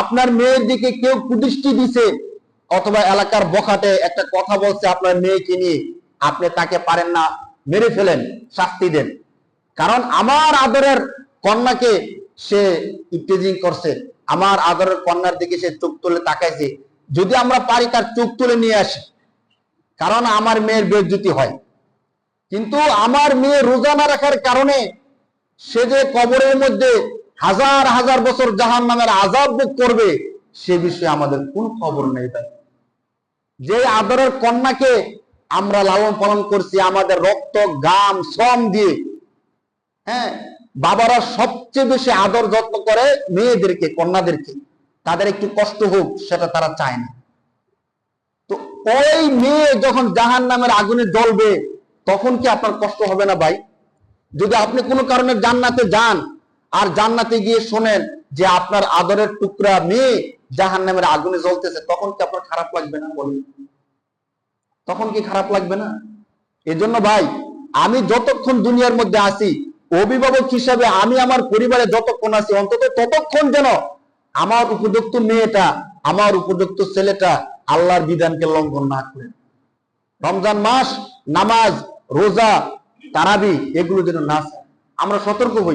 আপনার মেয়ের দিকে কেউ কুদৃষ্টি দিছে, অথবা এলাকার বখাটে একটা কথা বলছে আপনার মেয়েকে নিয়ে, আপনি তাকে পারেন না, মেরে ফেলেন, শাস্তি দেন। কারণ আমার আদরের কন্যাকে সে ইফতেজিং করছে, আমার আদরের কন্যার দিকে সে চোখ তুলে তাকাইছে। যদি আমরা পারি তার চোখ তুলে নিয়ে আসি, কারণ আমার মেয়ের বেজ্জুতি হয়। কিন্তু আমার মেয়ে রোজা না রাখার কারণে সে যে কবরের মধ্যে হাজার হাজার বছর জাহান নামের আজাব ভোগ করবে, সে বিষয়ে আমাদের কোন খবর নেই তাই যে আদরের কন্যাকে আমরা লালন পালন করছি, আমাদের রক্ত, গাম, শ্রম দিয়ে হ্যাঁ বাবারা সবচেয়ে বেশি আদর যত্ন করে মেয়েদেরকে, কন্যাদেরকে। তাদের একটু কষ্ট হোক, সেটা তারা চায় না। তো ওই মেয়ে যখন জাহান নামের আগুনে জ্বলবে, তখন কি আপনার কষ্ট হবে না ভাই? যদি আপনি কোনো কারণে জান্নাতে যান আর জান্নাতে গিয়ে শোনেন যে আপনার আদরের টুকরা মেয়ে জাহান নামের আগুনে জ্বলতেছে, তখন কি আপনার খারাপ লাগবে না বলুন? তখন কি খারাপ লাগবে না? এজন্য ভাই, আমি যতক্ষণ দুনিয়ার মধ্যে আছি, অভিভাবক হিসাবে আমি আমার পরিবারে যতক্ষণ আছি, অন্তত ততক্ষণ যেন আমার উপযুক্ত মেয়েটা, আমার উপযুক্ত ছেলেটা আল্লাহর বিধানকে লঙ্ঘন না করে। রমজান মাস, নামাজ, রোজা, তারাবি, এগুলো যেন না। আমরা সতর্ক হই।